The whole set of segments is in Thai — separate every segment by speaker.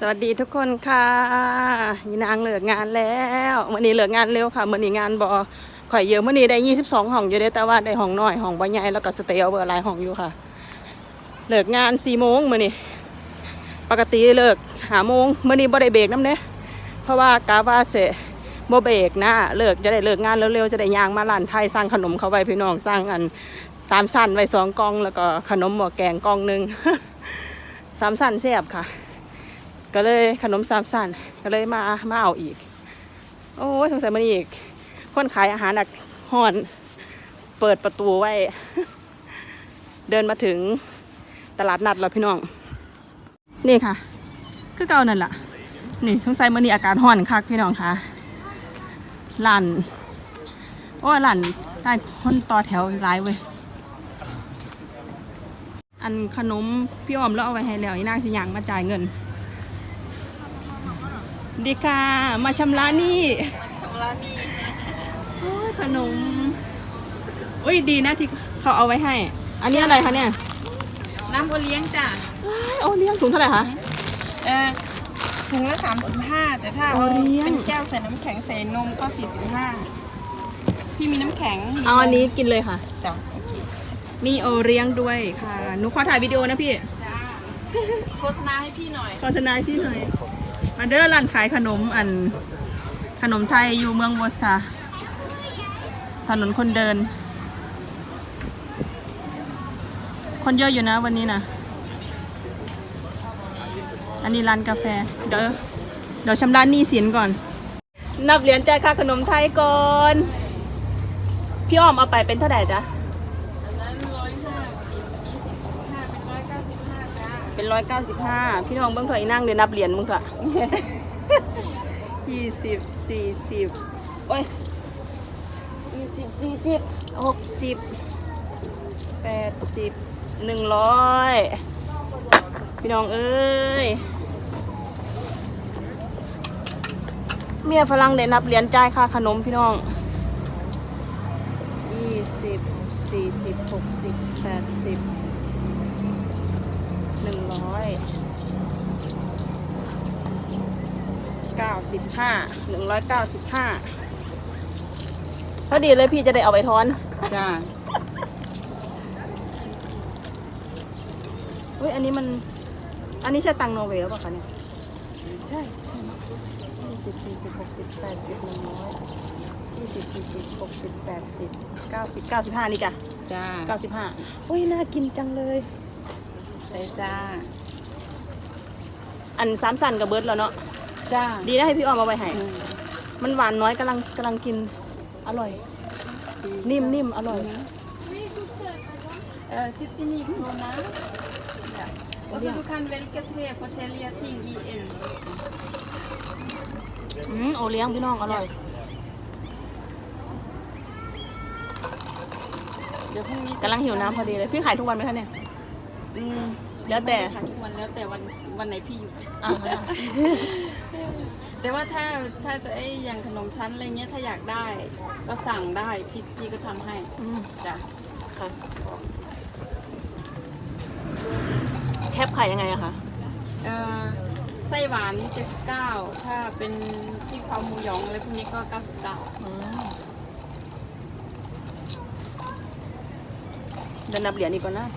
Speaker 1: สวัสดีทุกคนค่ะยีนางเลิกงานแล้วมื่อนี้เลิกงานเร็วค่ะมื่อนี้งานบอข่อยเยอะมื่อนี้ได้22ห้องอยู่เด้แต่ว่าได้ห้องน้อยห้องบ่ใหญ่แล้วก็สเตลเบอร์หลายห้องอยู่ค่ะเลิกงาน4โมงมื่อนี้ปกติเลิกหาโมงมื่อนี้บ่ได้เบรกน้ำเด้เพราะว่ากาว่าเสะบ่เบรกนะเลิกจะได้เลิกงานเร็วๆจะได้ยางมาร้านไทยสั่งขนมเขาไว้พี่น้องสั่งอันสามสั้นไว้สองกองแล้วก็ขนมหม้อแกงกองหนึ่งสามสั้นแซ่บค่ะ ก็เลยขนมสามสันก็เลยมามาเอาอีก โอ้สงสัยมันอีก คนขายอาหารหนักห่อน เปิดประตูไว้ เดินมาถึงตลาดนัดแล้วพี่น้อง นี่ค่ะ คือเก่านั่นแหละนี่สงสัยมันนี่อากาศห่อนคักพี่น้องค่ะร้านโอ้ยร้านได้คนต่อแถวหลายเว้ยอันขนมพี่ออมแล้วเอาไว้ให้แล้วอีนางสิยังมาจ่ายเงิน ดีค่ะมาชำระหนี่ชำระนี่ขนมอุ้ยดีนะที่เขาเอาไว้ให้ อันนี้อะไรคะเนี่ย
Speaker 2: น้ำโอเลี้ยงจ้ะ
Speaker 1: เอาเลี้ยงถุงเท่าไหร่คะ
Speaker 2: เออถุงละ35แต่ถ้า
Speaker 1: โอ
Speaker 2: เอา
Speaker 1: เลี้ยง
Speaker 2: เป็นแก้วใส่น้ำแข็งใส่นมก็45พี่มีน้ำแข็งมี
Speaker 1: เอาอันนี้กินเลยค่ะ
Speaker 2: จ้ะโอเค
Speaker 1: มีโอเลี้ยงด้วยค่ะหนูขอถ่ายวิดีโอนะพี่
Speaker 2: จ้าโฆษณาให้พี่หน่อย
Speaker 1: โฆษณาให้พี่หน่อย มาเด้อร้านขายขนมอันขนมไทยอยู่เมืองวอสค่ะ ถนนคนเดิน คนเยอะอยู่นะวันนี้นะอันนี้ร้านกาแฟ เดี๋ยวเดี๋ยวชำระหนี้สินก่อน นับเหรียญจ่ายค่าขนมไทยก่อน พี่อ้อมเอาไปเป็นเท่าไหร่จ๊ะ
Speaker 2: อันนั้นร้อยห้าสิบยี่สิบห้าเป็นร้อยเก้าสิบห้าจ้า
Speaker 1: เป็นร้อยเก้าสิบห้าพี่น้องเบิ้งถอยนั่งเดี๋ยวนับเหรียญมึงค่ะยี่สิบสี่สิบโอ้ยยี่สิบสี่สิบหกสิบแปดสิบหนึ่งร้อยพี่น้องเอ้ยเมียฝรั่งได้นับเหรียญจ่ายค่าขนมพี่น้องยี่สิบสี่สิบหกสิบแปดสิบ หนึ่งร้อยเก้าสิบห้าหนึ่งร้อยเก้าสิบห้าพอดีเลยพี่จะได้เอาไปทอน
Speaker 2: จ้า
Speaker 1: เฮ้ยอันนี้มัน อันนี้ใช่ตังค์นอร์เวย์หรือเปล่าคะเนี่ย
Speaker 2: ใช่
Speaker 1: ยี่สิบสี่สิบหกสิบแปดสิบหนึ่งร้อยยี่สิบสี่สิบหกสิบแปดสิบเก้าสิบเก้าสิบห้านี่จ้ะ
Speaker 2: จ้า
Speaker 1: เก้าสิบห้าอุ้ยน่ากินจังเลย
Speaker 2: ใช่จ้า
Speaker 1: อันสามสันกับเบิร์ดแล้วเนาะ
Speaker 2: จ้า
Speaker 1: ดีได้ให้พี่ออมเอาไปให้
Speaker 2: อืม
Speaker 1: มันหวานน้อยกำลังกำลังกิน อร่อย
Speaker 2: ดี
Speaker 1: นิ่มนิ่มอร่อย
Speaker 2: Eh, sitter ni krona? Ja. Och så du kan välja tre forskjellige ting i en.
Speaker 1: อืมโอเลี้ยงพี่น้องอร่อย
Speaker 2: เดี๋ยวพรุ่งนี้
Speaker 1: กำลังหิวน้ำพอดีเลย พี่ขายทุกวันไหมคะเนี่ย
Speaker 2: อืม
Speaker 1: แล้วแต่
Speaker 2: ไม่ได้ขายทุกวันแล้วแต่วันวันไหนพี่หยุด
Speaker 1: อ่า
Speaker 2: แต่ว่าถ้าถ้าไอ้อย่างขนมชั้นอะไรเงี้ยถ้าอยากได้ก็สั่งได้พี่พี่ก็ทำให้
Speaker 1: อืม
Speaker 2: จ้ะ
Speaker 1: ค่ะแคบขายยังไงอะคะ
Speaker 2: เอ่อไส้หวาน 79 ถ้าเป็นพริกเผาหมูหยองอะไรพวกนี้ก็ 99
Speaker 1: อืมเดินนับเหรียญอีกก่อนนะ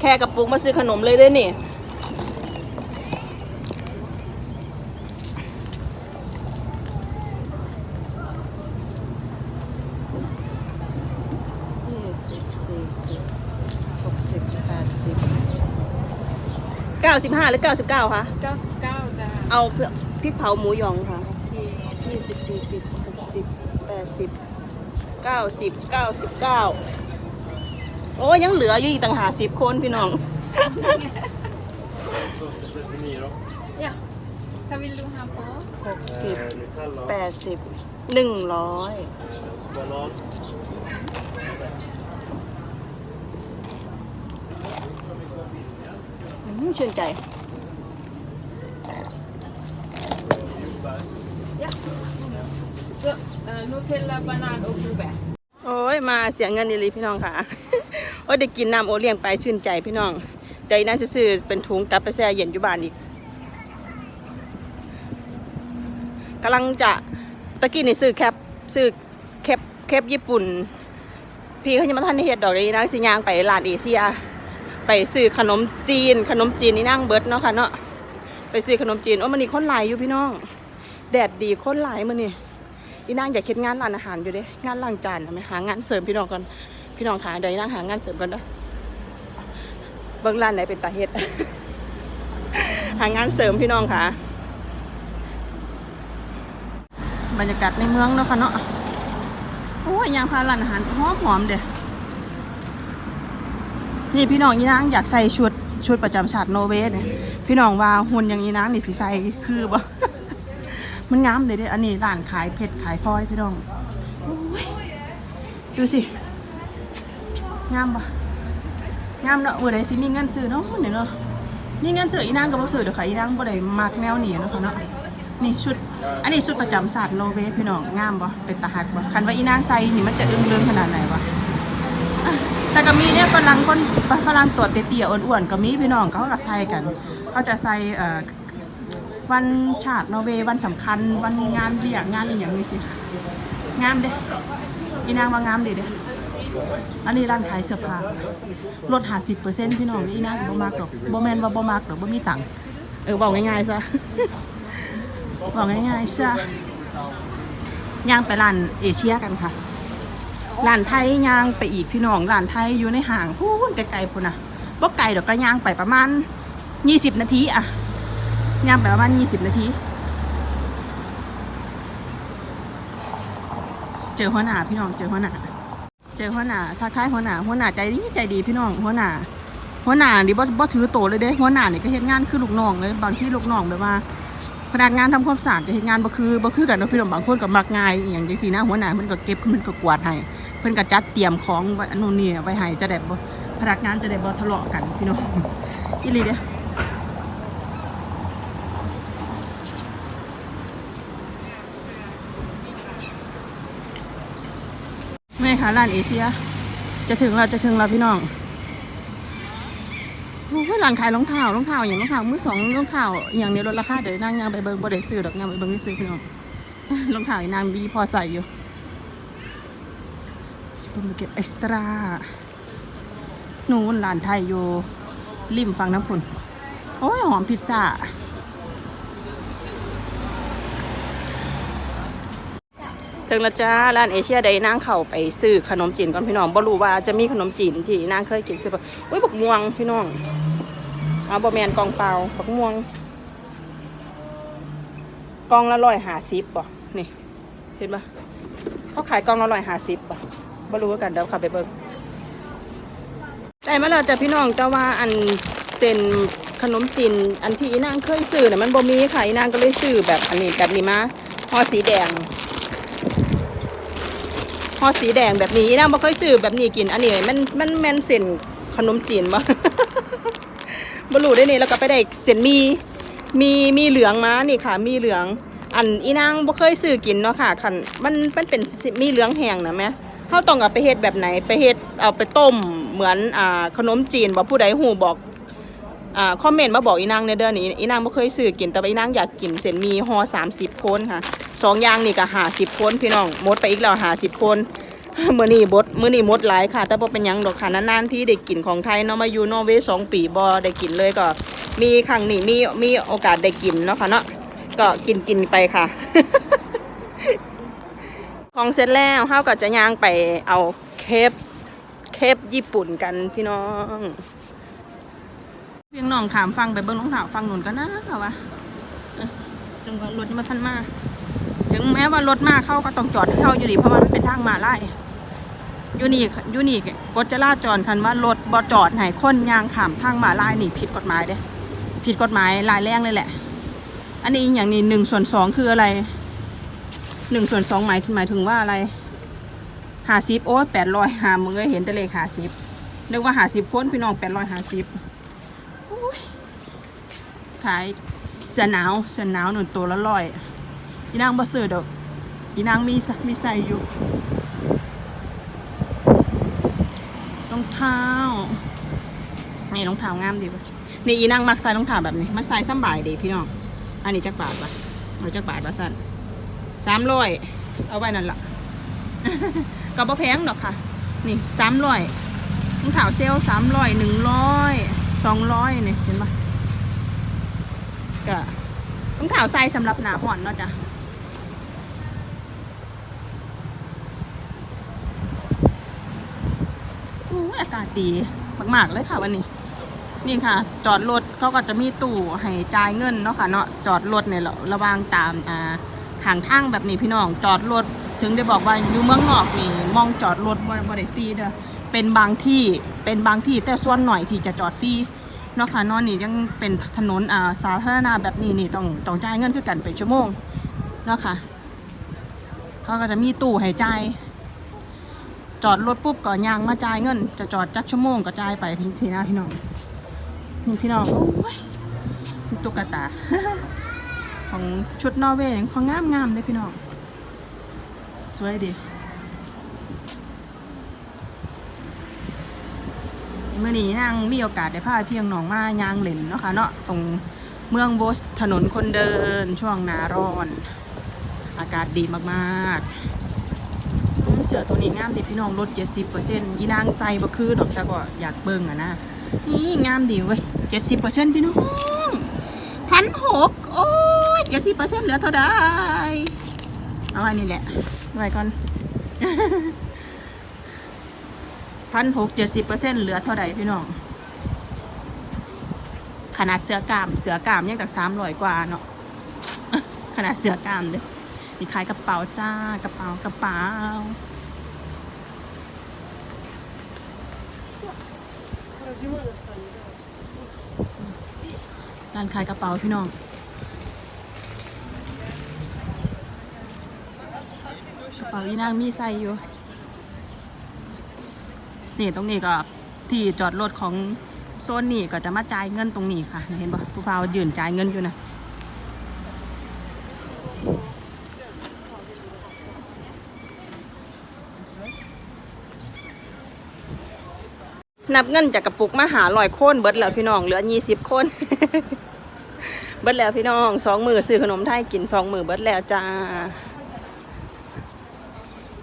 Speaker 1: แค่กระปุกมาซื้อขนมเลยเด้วยนี่ยี่สิบสี่สิบหกสิบแปดสิบเก้าสิบห้าหรือเก้าสิบเก้าคะ
Speaker 2: 99จ้ะ
Speaker 1: เอาเพื่อพริกเผาหมูหยองค่ะ
Speaker 2: โอเค
Speaker 1: ยี่สิบสี่สิบหกสิบแปดสิบ เก้าสิบเก้าสิบเก้าโอ้ยังเหลืออยู่อีกต่างหากสิบคนพี่น้อง
Speaker 2: Ja. Vad vill du ha på?
Speaker 1: หกสิบ
Speaker 3: Nutella,
Speaker 1: แปดสิบหนึ่งร้อย
Speaker 3: banan.
Speaker 1: ชื่นใจ
Speaker 2: Ja. Så, eh, Nutella, banan och jordbär.
Speaker 1: โอ้ยมาเสียเงินดีลีพี่น้องค่ะ โอ้ยได้กินน้ำโอเลี้ยงไปชื่นใจพี่น้องเดี๋ยวอีน่าจะซื้อเป็นถุงกลับไปแช่เย็นอยู่บ้านอีกกำลังจะตะกี้นี่ซื้อแคปซื้อแคปแคปญี่ปุ่น พี่เขายังมาทันเฮ็ดดอกเลยนางสิยางไปร้านเอเชีย ไปซื้อขนมจีน ขนมจีนนี่นั่งเบิร์ดเนาะค่ะเนาะไปซื้อขนมจีนโอ้มันนี่คนหลายอยู่พี่น้อง แดดดีค้นหลายมื้อนี่ อีนางอยากเฮ็ดงานร้านอาหารอยู่เด้งานล้างจานน่ไหมหางานเสริมพี่น้องก่อนพี่น้องขาเดี๋ยวนางหางานเสริมก่อนเด้อเบิ่งร้านไหนเป็นตาเฮ็ดหางานเสริมพี่น้องค่ะ บรรยากาศในเมืองเนาะค่ะเนาะโอ้ยยางพาร้านอาหารหอมหอมๆเด้นี่พี่น้องอีนางอยากใส่ชุดชุดประจำชาติโนเวย์เนี่ยพี่น้องว่าหุ่นอย่างอีนางนี่สิใส่คือบ่ มันงามเลยเด้อันนี้ร้านขายเพชรขายพลอยพี่น้องอยดูสิ งามปะงามเนาะเมื่อใดสิมีเงินซื้อเนาะเนี่ยเนาะมีเงินซื้ออีนางก็บ่ซื้อเดี๋ยวค่ะอีนางบ่ได้มักแนวนี้เนาะคะเนาะนี่ชุด อันนี้ชุดประจำศาสตร์โนอร์เวย์พี่น้องงามบ่เป็นตาหักบ่คันว่าอีนางใส่นี่มันจะอึ้งเรืองขนาดไหนวะแต่ก็มีเนี่ยฝรั่งคนฝรั่งตัวเตี้ยๆอ้วนๆก็มีพี่น้องเขาก็ใส่กัน เขาจะใส่เอ่อ วันชาตินอร์เวย์วันสำคัญ วันงานเลี้ยงงานอหย่างนี้สิงามเด้อีนางว่างามเด้เด้อันนี้ร้านขายเสื้อผ้าลด50%พี่น้องอีนางบ่มักดอกบ่แมนว่าบ่มักดอกบ่มีตังค์เออบอกง่ายๆซะบอกง่ายๆซะย่างไปร้านเอเชียกันค่ะร้านไทยย่างไปอีกพี่น้องร้านไทยอยู่ในห่างพูนไกลๆพุ่นนะบ่ไกลดอกก็ย่างไปประมาณยี่สิบนาทีอะ ย่างไปประมาณยี่สิบนาที เจอหัวหน้าพี่น้องเจอหัวหน้าเจอหัวหน้าทักทายหัวหน้าหัวหน้าใจดีใจดีพี่น้องหัวหน้าหัวหน้านี่บ่บ่ถือโตเลยเด้หัวหน้าเนี่ยก็เฮ็ดงานคือลูกน้องเลยบางที่ลูกน้องแบบว่าพนักงานทำความสะอาดจะเฮ็ดงานบ่คือบ่คือกันเนาะพี่น้องบางคนก็มักง่ายอหย่างจังซี่นะหัวหน้าเพิ่นก็เก็บเพิ่นก็กวาดให้เพิ่นก็จัดเตรียมของไว้อันนู้นนี่ไว้ให้จะได้บ่พนักงานจะได้บ่ทะเลาะกันพี่น้องอีหลีเด้อ แม่ค่ะร้านเอเชีย จะถึงแล้วจะถึงแล้วพี่น้องโอ้ยร้านขายรองเท้ารองเท้าอย่างรองเท้ามือสองรองเท้าอย่างนี้ลดราคาเดี๋ยวนั่งยางไปเบิ่งบ่ได้ซื้อดอกยางไปเบิ่งซื้อพี่น้องรองเท้าอีนางบีพอใส่อยู่ซูเปอร์มาร์เก็ตเอ็กซ์ตร้านู่นร้านไทยอยู่ริมฝั่งน้ำพุนโอ้ยหอมพิซซ่า ถึงแล้วจ้าร้านเอเชียได้นางเข้าไปซื้อขนมจีนก่อนพี่น้องบ่รู้ว่าจะมีขนมจีนที่นางเคยกินซื้อปะอุ้ยบักม่วงพี่น้องเอาบะแมนกองเปล่าบักม่วงกองละร้อยหาสิบป่ะนี่ เห็นปะเขาขายกองละร้อยหาสิบป่ะบ่รู้กันเดี๋ยวขับไปเบิ่งได้มาแล้วจ้ะพี่น้องแต่ว่าอันเส้นขนมจีนอันที่อีนางเคยซื้อน่ะมันบ่มีค่ะอีนางก็เลยซื้อแบบอันนี้แบบนี้มาห่อสีแดง ห่อสีแดงแบบนี้อีนางบ่เคยซื้อแบบนี้กิน อันนี้มันมันแมนเส้นขนมจีนบ่บรูได้นี่แล้วก็ไปได้เส้นมีมีมีเหลืองมานี่ค่ะ มีเหลือง อันอีนางบ่เคยซื้อกินเนาะค่ะคันมันมันเป็นมีเหลืองแห้งนะแม่เฮาต้องเอาไปเฮ็ดแบบไหนไปเฮ็ดเอาไปต้มเหมือนอ่าขนมจีนบ่ผู้ใดฮู้บอกอ่าคอมเมนต์มาบอกอีนางในเดือนนี้อีนางบ่เคยซื้อกินแต่อีนางอยากกินเส้นมีห่อ30คนค่ะ สองอย่างนี่ก็50คนพี่น้องหมดไปอีกแล้ว50คนมื้อนี้บดมื้อนี้หมดหลายค่ะ แต่บ่เป็นยังดอกค่ะนานๆที่ได้กินของไทยเนาะมาอยู่นอร์เวย์สองปีบ่ได้กินเลยก็ มีครั้งนี้มีมีโอกาสได้กินเนาะค่ะเนาะก็กินกินไปค่ะ ของเสร็จแล้วเฮาก็จะย่างไปเอาเคปเคปญี่ปุ่นกันพี่น้องเพียงน้องขามฟังไปเบิ้งน้องถาวฟังหนุนกันนะค่ะวะเอ้ยจนกว่ารถยังมาทันมา ถึงแม้ว่ารถมากเข้าก็ต้องจอดให้เข้าอยู่ดีเพราะว่ามันเป็นทางมาไลายอยู่นี่อยู่นี่กฎจราจรคันว่ารถบ่จอดให้คนยางขามทางมาไลายนี่ผิดกฎหมายเด้ผิดกฎหมายรายแรงเลยแหละ อันนี้อย่างนี้หนึ่งส่วนสองคืออะไรหนึ่งส่วนสองหมายถึงหมายถึงว่าอะไรหาสิบโอ้แปดร้อยหามึงก็เห็นแต่เลขหาสิบนึกว่าหาสิบคนพี่น้องแปดร้อยหาสิบขายเสื้อหนาวเสื้อหนาวหนึ่งตัวละร้อย อีนางบ่ซื้อดอก อีนางมีมีใส่อยู่รองเท้านี่รองเท้างามดีป่ะนี่อีนั่งมักใส่รองเท้าแบบนี้ มันใส่สบายดีพี่น้อง อันนี้จักบาทปะเอาจักบาทปะสั้นสามร้อยเอาไว้นั่นละก็บ่แพงดอกค่ะ นี่สามร้อยรองเท้าเซลสามร้อยหนึ่งร้อยสองร้อยนี่เห็นปะก็รองเท้าใส่สำหรับหนาห่อนเนาะจ้ะ อากาศดีมากๆเลยค่ะวันนี้ นี่ค่ะ จอดรถเขาก็จะมีตู้ให้จ่ายเงินเนาะค่ะเนาะจอดรถเนี่ยระวางตามอ่าทางทางแบบนี้พี่น้องจอดรถถึงได้บอกว่าอยู่เมืองนอกนี่มองจอดรถบ่บ่ได้ฟรีเด้อเป็นบางที่เป็นบางที่แต่ส่วนหน่อยที่จะจอดฟรีเนาะค่ะเนอนนี่ยังเป็นถนนอ่าสาธารณะแบบนี้นี่ต้องต้องจ่ายเงินคือกันเป็นชั่วโมงเนาะค่ะเขาก็จะมีตู้ให้จ่าย จอดรถปุ๊บก็ยางมาจ่ายเงิน จะจอดจักชั่วโมงก็จ่ายไปพี่ทีนะพี่น้องนี่พี่น้องโอ้ยตุ๊กตา ของชุดนอร์เวย์ของงามงามเลยพี่น้องสวยดีเมื่อนี้นางมีโอกาสได้พาพี่น้องมายางเหล่นเนาะค่ะเนาะตรงเมืองโบสถนนคนเดินช่วงหนาร้อน อากาศดีมากๆ เสือตัวนี้งามดิพี่น้องลด70%อีนางใส่บ่คือดอกแต่ก็อยากเบิ่งอะนะนี่งามดีเว้ย70%พี่น้องพันหกโอ้ย70%เหลือเท่าใดเอาไว้นี่แหละไว้ก่อนพันหกเจ็ดสิบเปอร์เซ็นต์เหลือเท่าใดพี่น้อง ขนาดเสือกาม เสือกามยังจากสามร้อยกว่าเนาะขนาดเสือกามเลยมีขายกระเป๋าจ้ากระเป๋ากระเป๋า ร้านขายกระเป๋าพี่น้องกระเป๋าอีนางมีใส่อยู่นี่ตรงนี้ก็ที่จอดรถของโซนนี่ก็จะมาจ่ายเงินตรงนี้ค่ะ เห็นปะผู้พาวยืนจ่ายเงินอยู่นะ นับเงินจากกระปุกมาหาลอยโคนเบิดแล้วพี่น้องเหลือยี่สิบคน เบิดแล้วพี่น้องสองมือซื้อขนมไทยกินสองมือเบิดแล้วจ้า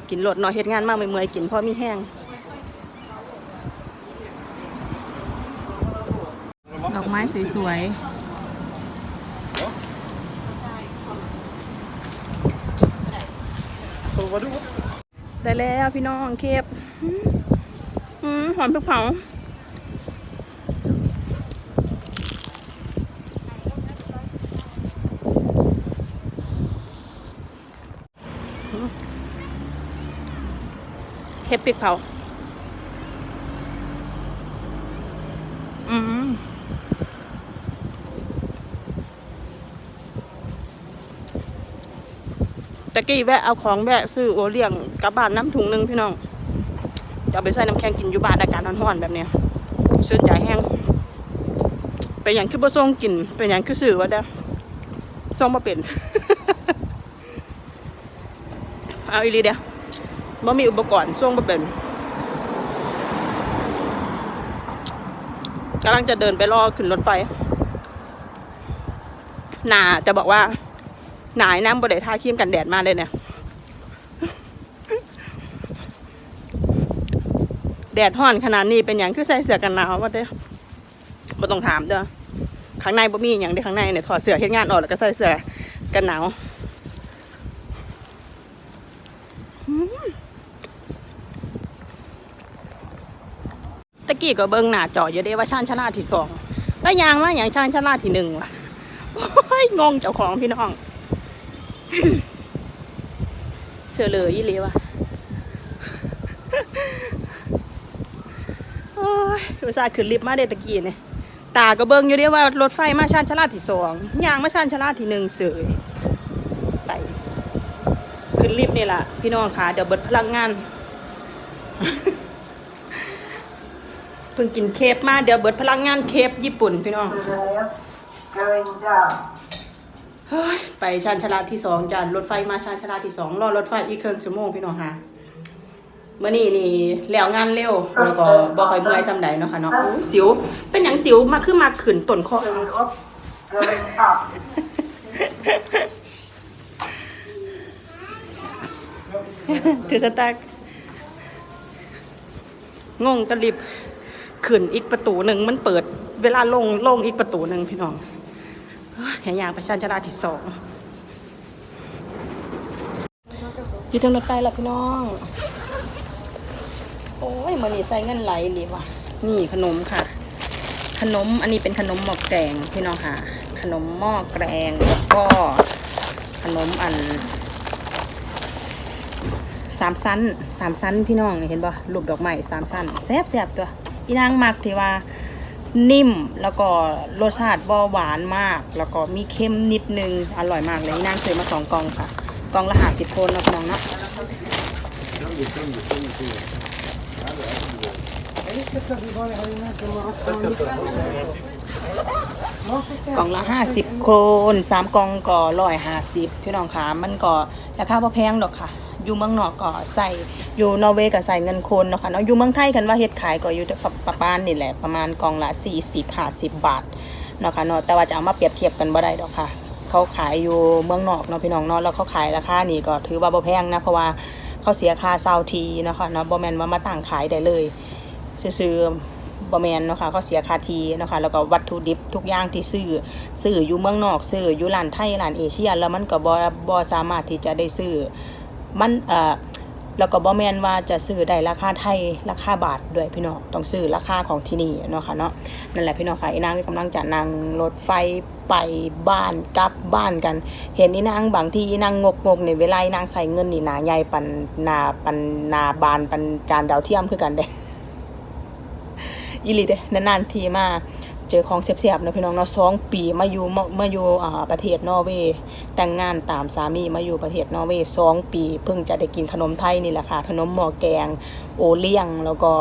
Speaker 1: กินรถเนาะเฮ็ดงานมากเมื่อยๆกินพราะมีแห้งดอกไม้สวยๆได้แล้วพี่น้องเคบ อืมหอมพริกเผาเคปพริกเผา อืมตะกี้แวะเอาของแวะซื้อโอเลี้ยงกลับบ้านน้ำถุงหนึ่งพี่น้อง จะเอาไปใส่น้ำแข็งกินอยู่บ้านอากาศร้อนๆแบบเนี้ยซื้อจ่ายแห้งเป็นอย่างคือบ่ส่งกิน เป็นอย่างคือซื้อว่าได้ส่งมาเป็นเอาอีลีเดียวบ่มีอุปกรณ์ส่งมาเป็นกำลังจะเดินไปรอขึ้นรถไฟหนาจะบอกว่าหนายน้ำบไดทาครีมกันแดดมาเลยเนี่ย แดดห้อนขนาดนี้เป็นอย่างคือใส่เสื้อกันหนาวว่าเด้อบ่ต้องถามเด้อข้างในบ่มีอย่างเด้ข้างในเนี่ยถอดเสื้อเฮ็ดงานออกแล้วก็ใส่เสื้อกันหนาวตะกี้ก็เบิ่งหน้าจออยู่เด้ว่าชาญชนะที่สองแล้วยางว่าอย่างชาญชนะที่หนึ่งวะโอ้ยงงเจ้าของพี่น้องเสือเลยอีหลีวะ ยอุตส่าห์ขึ้นลิฟต์มาเดตะกี้เนี่ยตาก็เบิ่งอยู่เดียวว่ารถไฟมาชานชาลาที่สองยางมาชานชาลาที่หนึ่งเสยไปขึ้นลิฟต์นี่แหละพี่น้องค่ะ เดี๋ยวเบิดพลังงานเพิ่งกินเคฟมาเดี๋ยวเบิดพลังงานเคฟญี่ปุ่นพี่น้องเฮ้ยไปชานชาลาที่สองจานรถไฟมาชานชาลาที่สองรอรถไฟอีกครึ่งชั่วโมงพี่น้องค่ะ มื่อนี้นี่แล้วงานเร็วแล้วก็บ่ค่อยเมื่อยซำใดเนาะค่ะเนาะอู้สิว เป็นหยังสิวมาคือมาขึ้นต้นคอ
Speaker 3: Going up, going up.
Speaker 1: ถือสแต็กงงตะลิบขึ้นอีกประตูหนึ่งมันเปิด เวลาลงลงอีกประตูหนึ่งพี่น้องเฮ้ยแหยางประชาชนราที่สองอยู่ทางรถไฟแล้วพี่น้อง โอ้ยมันนี่ใส่เงินไหลนี่ว่ะนี่ขนมค่ะ ขนมอันนี้เป็นขนมหมอกแกงพี่น้องค่ะ ขนมหม้อแกงแล้วก็ขนมอันสามสั้นสามสั้นพี่น้องเห็นป่ะรูปดอกไม้สามสั้นแซ่บแซบตัวอีนางมักที่ว่านิ่มแล้วก็รสชาติบ่หวานมาก แล้วก็มีเค็มนิดนึงอร่อยมากเลยอีนางซื้อมาสองกองค่ะกองละห้าสิบคนนะพี่น้องเนาะ กล่องละห้าสิบโคนสามกล่องก็ร้อยห้าสิบพี่น้องค่ะมันก็ราคาพอแพงดอกค่ะ อยู่เมืองนอกก็ใส่อยู่นอร์เวย์ก็ใส่เงินโคนเนาะค่ะเนาะอยู่เมืองไทยกันว่าเฮ็ดขายก็อยู่ประประมาณนี่แหละประมาณกล่องละ 40 50 บาทเนาะค่ะเนาะแต่ว่าจะเอามาเปรียบเทียบกันบ่ได้ดอกค่ะ เขาขายอยู่เมืองนอกเนาะพี่น้องเนาะแล้วเขาขายราคานี่ก็ถือว่าบ่แพงนะเพราะว่าเขาเสียค่าซาวทีนะค่ะเนาะบ่แมนว่ามาตั้งขายได้เลย ซื้อบ่แมนเนาะค่ะเขาเสียค่าทีเนาะค่ะแล้วก็วัตถุดิบทุกอย่างที่ซื้อซื้ออยู่เมืองนอกซื้ออยู่ร้านไทยร้านเอเชียแล้วมันก็บ่บ่สามารถที่จะได้ซื้อมันเอ่อแล้วก็บ่แมนว่าจะซื้อได้ราคาไทยราคาบาทด้วยพี่น้องต้องซื้อราคาของที่นี่เนาะค่ะเนาะนั่นแหละพี่น้องค่ะอีนางกำลังจะนั่งรถไฟไปบ้านกลับบ้านกัน เห็นอีนางบางทีอีนางงกงกในเวลาอีนางใส่เงินนี่หนาใหญ่ปันนาปันนาบานปันจานดาวเทียมคือกันเด้ อีหลีเด้นานๆทีมาเจอของเสียบๆเนาะพี่น้องเนาะสองปีมาอยู่มาอยู่ประเทศนอร์เวย์แต่งงานตามสามีมาอยู่ประเทศนอร์เวย์สองปี เพิ่งจะได้กินขนมไทยนี่แหละค่ะ ขนมหม้อแกง โอเลี้ยง แล้วก็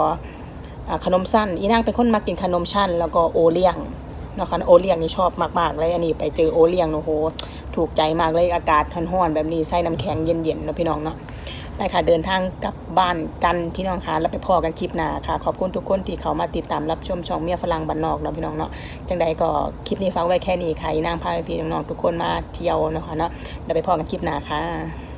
Speaker 1: ขนมสั้น อีนางเป็นคนมากินขนมชั้นแล้วก็โอเลี้ยงเนาะค่ะโอเลี้ยงนี่ชอบมากๆเลยอันนี้ไปเจอโอเลี้ยงโอ้โหถูกใจมากเลยอากาศร้อนๆแบบนี้ใส่น้ำแข็งเย็นๆเนาะพี่น้องเนาะ ได้ค่ะเดินทางกลับบ้านกันพี่น้องคะแล้วไปพอกันคลิปหน้าค่ะ ขอบคุณทุกคนที่เขามาติดตามรับชมช่องเมียฝรั่งบ้านนอกเนาะพี่น้องเนาะจังใดก็คลิปนี้ฝากไว้แค่นี้ค่ะอีนางพาพี่น้องๆทุกคนมาเที่ยวเนาะค่ะเนาะแล้วไปพอกันคลิปหน้าค่ะ